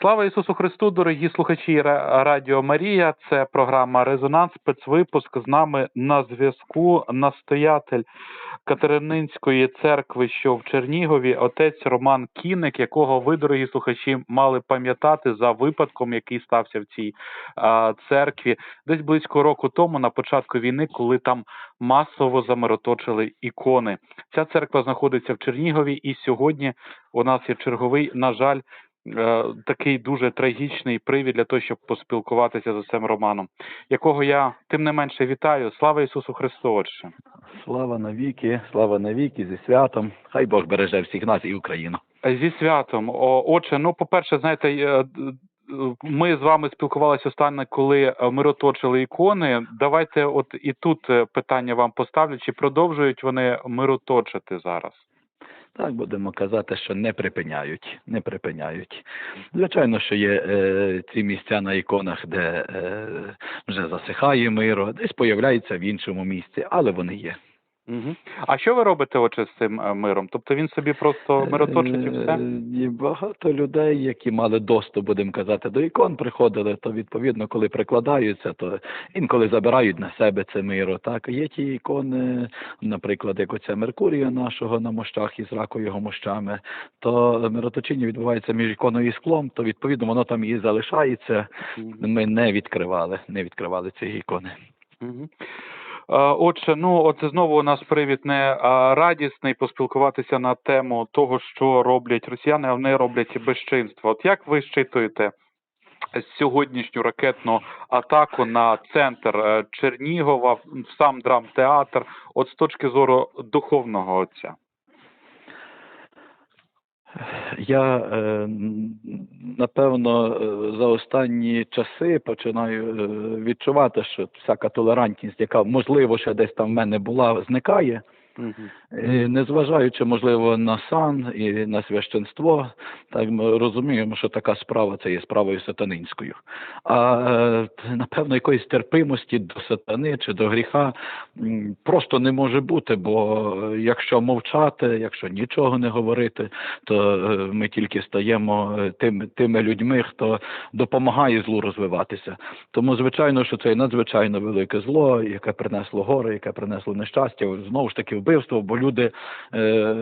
Слава Ісусу Христу, дорогі слухачі Ра- Радіо Марія. Це програма Резонанс, спецвипуск. З нами на зв'язку настоятель Катерининської церкви, що в Чернігові, отець Роман Кіник, якого ви, дорогі слухачі, мали пам'ятати за випадком, який стався в цій а, церкві, десь близько року тому, на початку війни, коли там масово замироточили ікони. Ця церква знаходиться в Чернігові, і сьогодні у нас є черговий, на жаль, такий дуже трагічний привід для того, щоб поспілкуватися з отцем Романом, якого я тим не менше вітаю. Слава Ісусу Христу! Отче! Слава навіки, слава навіки, зі святом. Хай Бог береже всіх нас і Україну. Зі святом, О, отче, ну по-перше, знаєте, е, ми з вами спілкувалися останнє, коли е, мироточили ікони. Давайте, от і тут е, питання вам поставлю: чи продовжують вони мироточити зараз? Так будемо казати, що не припиняють, не припиняють. Звичайно, що є е, ці місця на іконах, де е, вже засихає миро, десь появляється в іншому місці, але вони є. Угу. А що ви робите, отче, з цим е, миром? Тобто він собі просто мироточить і все? Е, І багато людей, які мали доступ, будемо казати, до ікон приходили, то відповідно, коли прикладаються, то інколи забирають на себе це миро. Так є ті ікони, наприклад, як оця Меркурія нашого на мощах із раку його мощами, то мироточіння відбувається між іконою і склом, то відповідно воно там і залишається. Ми не відкривали, не відкривали ці ікони. Мгм. Е, Отже, ну от знову у нас привід не радісний поспілкуватися на тему того, що роблять росіяни, а вони роблять безчинство. От як ви щитуєте сьогоднішню ракетну атаку на центр е, Чернігова, сам драмтеатр, от з точки зору духовного отця? Я е, напевно е, за останні часи починаю е, відчувати, що всяка толерантність, яка можливо ще десь там в мене була, зникає. І незважаючи, можливо, на сан і на священство, так ми розуміємо, що така справа це є справою сатанинською. А е, напевно, якоїсь терпимості до сатани чи до гріха просто не може бути, бо якщо мовчати, якщо нічого не говорити, то е, ми тільки стаємо е, тими, тими людьми, хто допомагає злу розвиватися. Тому, звичайно, що це надзвичайно велике зло, яке принесло горе, яке принесло нещастя, знову ж таки вбивство, бо люди е,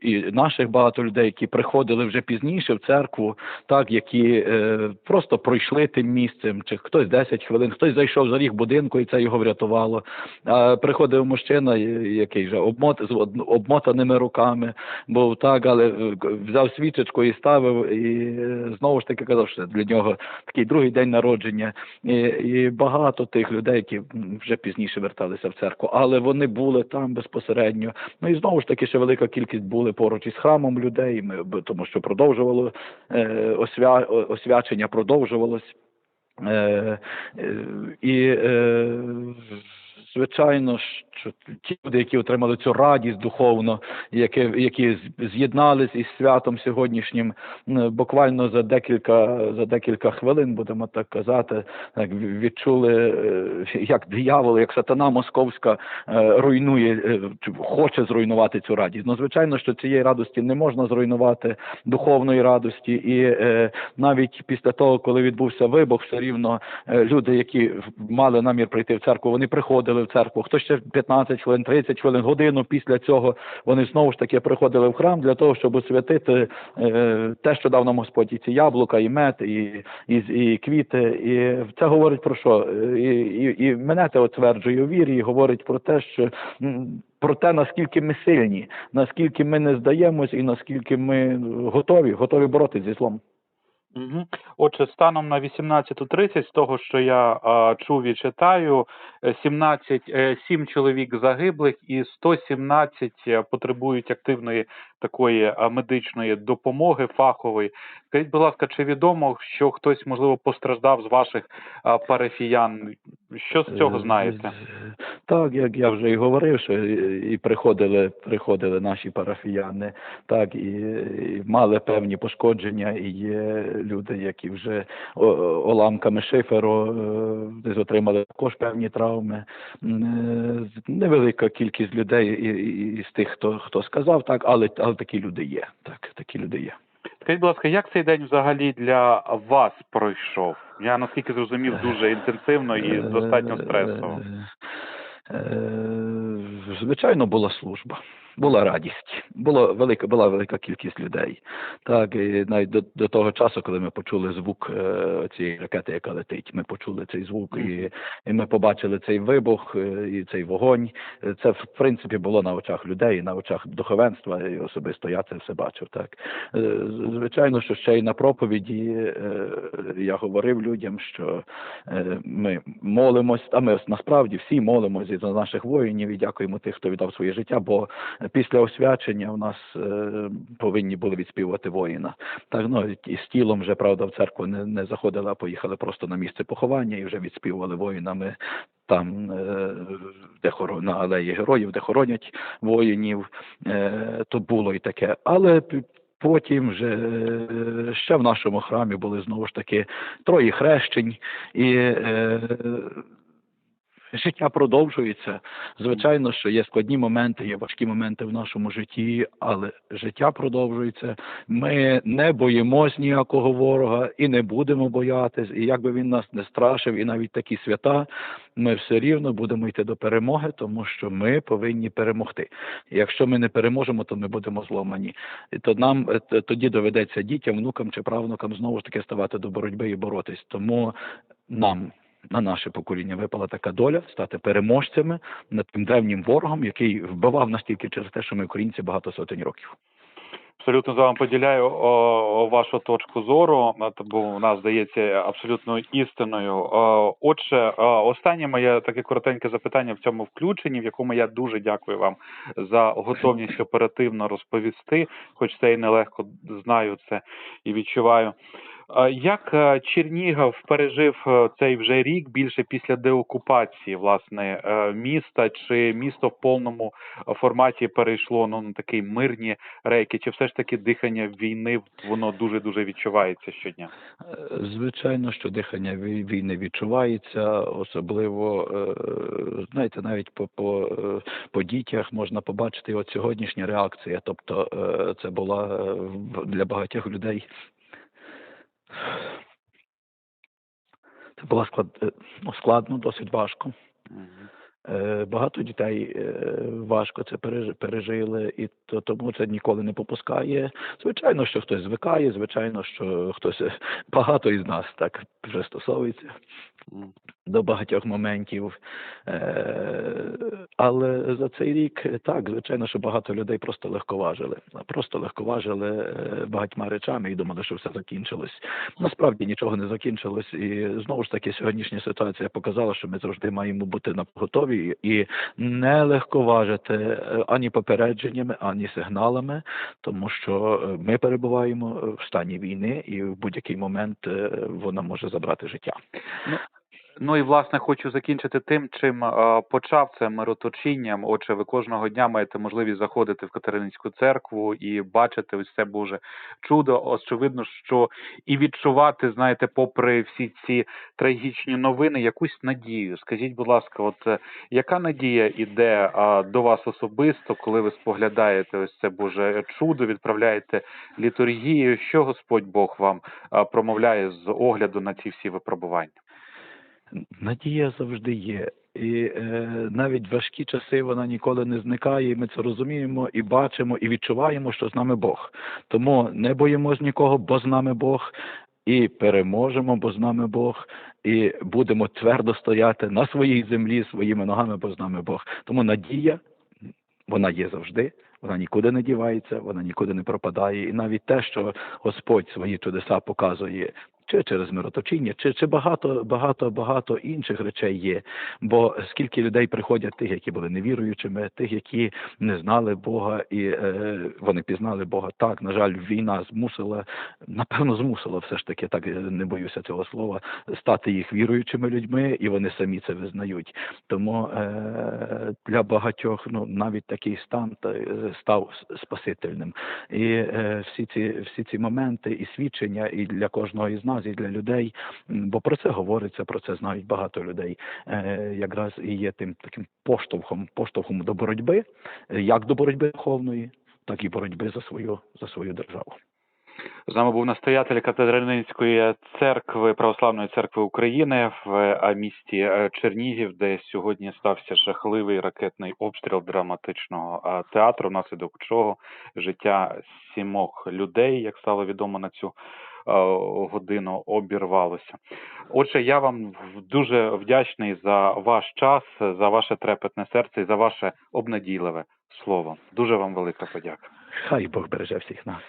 і наших багато людей, які приходили вже пізніше в церкву, так які е, просто пройшли тим місцем, чи хтось 10 хвилин, хтось зайшов за ріг будинку, і це його врятувало. А приходив мужчина, е, який вже обмот, з обмотаними руками, був так, але е, взяв свічечку і ставив, і е, знову ж таки казав, що для нього такий другий день народження. І, і багато тих людей, які вже пізніше верталися в церкву, але вони були там безпосередньо. Ну і знову ж таки, ще велика кількість були поруч із храмом людей, ми, тому що продовжувало е, освя, освячення продовжувалось. Е, е, і е, звичайно, що ті люди, які отримали цю радість духовно, які, які з'єднались із святом сьогоднішнім, буквально за декілька за декілька хвилин, будемо так казати, так відчули, е, як диявол, як сатана московська е, руйнує, е, хоче зруйнувати цю радість. Ну, звичайно, що цієї радості не можна зруйнувати духовної радості, і навіть після того, коли відбувся вибух, все рівно люди, які мали намір прийти в церкву, вони приходили в церкву. Хто ще 15 хвилин, 30 хвилин, годину після цього вони знову ж таки приходили в храм для того, щоб освятити е, те, що дав нам Господь, і ці яблука, і мед, і, і, і квіти. І це говорить про що? І, і, і мене це отверджує у вірі, і говорить про те, що про те, наскільки ми сильні, наскільки ми не здаємось, і наскільки ми готові, готові боротися зі злом. Угу. Отже, станом на 18.30, з того, що я а, чув і читаю, е, 17, е, 7 чоловік загиблих і 117 е, потребують активної такої медичної допомоги фахової. Скажіть, будь ласка, чи відомо, що хтось, можливо, постраждав з ваших а, парафіян? Що з цього Е, знаєте? З- Так, як я вже і говорив, що і приходили, приходили наші парафіяни, так, і, і мали певні пошкодження, і є люди, які вже о- о- шиферу е, десь отримали також певні травми. Е, з- Невелика кількість людей і- і- із тих, хто, хто сказав, так, але, але такі люди є. Так, такі люди є. Скажіть, будь ласка, як цей день взагалі для вас пройшов? Я наскільки зрозумів, дуже інтенсивно і достатньо стресово. Е, Звичайно, була служба, була радість, була велика, була велика кількість людей. Так, і навіть до, до того часу, коли ми почули звук е, цієї ракети, яка летить, ми почули цей звук, і, і ми побачили цей вибух е, і цей вогонь. Це в принципі було на очах людей, на очах духовенства, і особисто я це все бачив. Так Е, звичайно, що ще й на проповіді е, я говорив людям, що е, ми молимось, а ми насправді всі молимось і за наших воїнів і дякуємо тих, хто віддав своє життя. Бо після освячення в нас е, повинні були відспівати воїна. Так ну і з тілом вже правда в церкву не, не заходили, а поїхали просто на місце поховання і вже відспівували воїнами. Там, е, де хоро- на алеї героїв, де хоронять воїнів, е, то було і таке. Але потім вже ще в нашому храмі були знову ж таки троє хрещень, і життя продовжується. Звичайно, що є складні моменти, є важкі моменти в нашому житті, але життя продовжується. Ми не боїмось ніякого ворога і не будемо боятись. І як би він нас не страшив, і навіть такі свята, ми все рівно будемо йти до перемоги, тому що ми повинні перемогти. Якщо ми не переможемо, то ми будемо зломані. То нам е, тоді доведеться дітям, внукам чи правнукам знову ж таки ставати до боротьби і боротись. Тому нам. На наше покоління випала така доля стати переможцями над тим древнім ворогом, який вбивав нас тільки через те, що ми українці багато сотень років. Абсолютно з вами поділяю о, вашу точку зору, бо вона здається абсолютно істиною. О, Отже, о, останнє моє таке коротеньке запитання в цьому включенні, в якому я дуже дякую вам за готовність оперативно розповісти, хоч це і нелегко знаю це і відчуваю. Як е, Чернігів пережив е, цей вже рік більше після деокупації власне е, міста? Чи місто в повному форматі перейшло ну на такий мирні рейки? Чи все ж таки дихання війни воно дуже дуже відчувається щодня? Звичайно, що дихання вій- війни відчувається, особливо знаєте, навіть по, по, по дітях можна побачити от сьогоднішня реакція. Тобто це була для багатьох людей. Це було склад, ну, складно, досить важко. Е, Багато дітей е, важко це пережили, і то тому це ніколи не попускає. Звичайно, що хтось звикає, звичайно, що хтось е, багато із нас так пристосовується до багатьох моментів. Е, Але за цей рік так, звичайно, що багато людей просто легковажили. Просто легковажили е, багатьма речами і думали, що все закінчилось. Насправді нічого не закінчилось. І знову ж таки, сьогоднішня ситуація показала, що ми завжди маємо бути на готові і не легковажити е, ані попередженнями, ані сигналами, тому що е, ми перебуваємо в стані війни, і в будь-який момент вона може забрати життя. Ну і власне хочу закінчити тим, чим е, почав це мироточінням. Отже, ви кожного дня маєте можливість заходити в Катерининську церкву і бачити ось це Боже чудо. Очевидно, що і відчувати, знаєте, попри всі ці трагічні новини, якусь надію. Скажіть, будь ласка, от е, яка надія іде до вас особисто, коли ви споглядаєте ось це Боже чудо, відправляєте літургію? Що Господь Бог вам промовляє з огляду на ці всі випробування? Надія завжди є. І е, навіть важкі часи вона ніколи не зникає. і Ми це розуміємо і бачимо, і відчуваємо, що з нами Бог. Тому не боїмось нікого, бо з нами Бог, і переможемо, бо з нами Бог, і будемо твердо стояти на своїй землі своїми ногами, бо з нами Бог. Тому надія вона є завжди. Вона нікуди не дівається, вона нікуди не пропадає. І навіть те, що Господь свої чудеса показує чи через мироточіння, чи, чи багато, багато, багато інших речей є. Бо скільки людей приходять, тих, які були невіруючими, тих, які не знали Бога, і е, вони пізнали Бога. Так, на жаль, війна змусила, напевно, змусила все ж таки, так не боюся цього слова, стати їх віруючими людьми, і вони самі це визнають. Тому е, для багатьох ну навіть такий стан та, став спасительним. І е, всі ці всі ці моменти і свідчення, і для кожного із нас, і для людей, бо про це говориться, про це знають багато людей. Е, якраз і є тим таким поштовхом, поштовхом до боротьби, е, як до боротьби духовної, так і боротьби за свою за свою державу. З нами був настоятель Катерининської церкви Православної церкви України в місті е, Чернігів, де сьогодні стався жахливий ракетний обстріл драматичного театру, внаслідок чого життя сімох людей, як стало відомо на цю годину, обірвалося. Отже, я вам дуже вдячний за ваш час, за ваше трепетне серце і за ваше обнадійливе слово. Дуже вам велика подяка. Хай Бог береже всіх нас.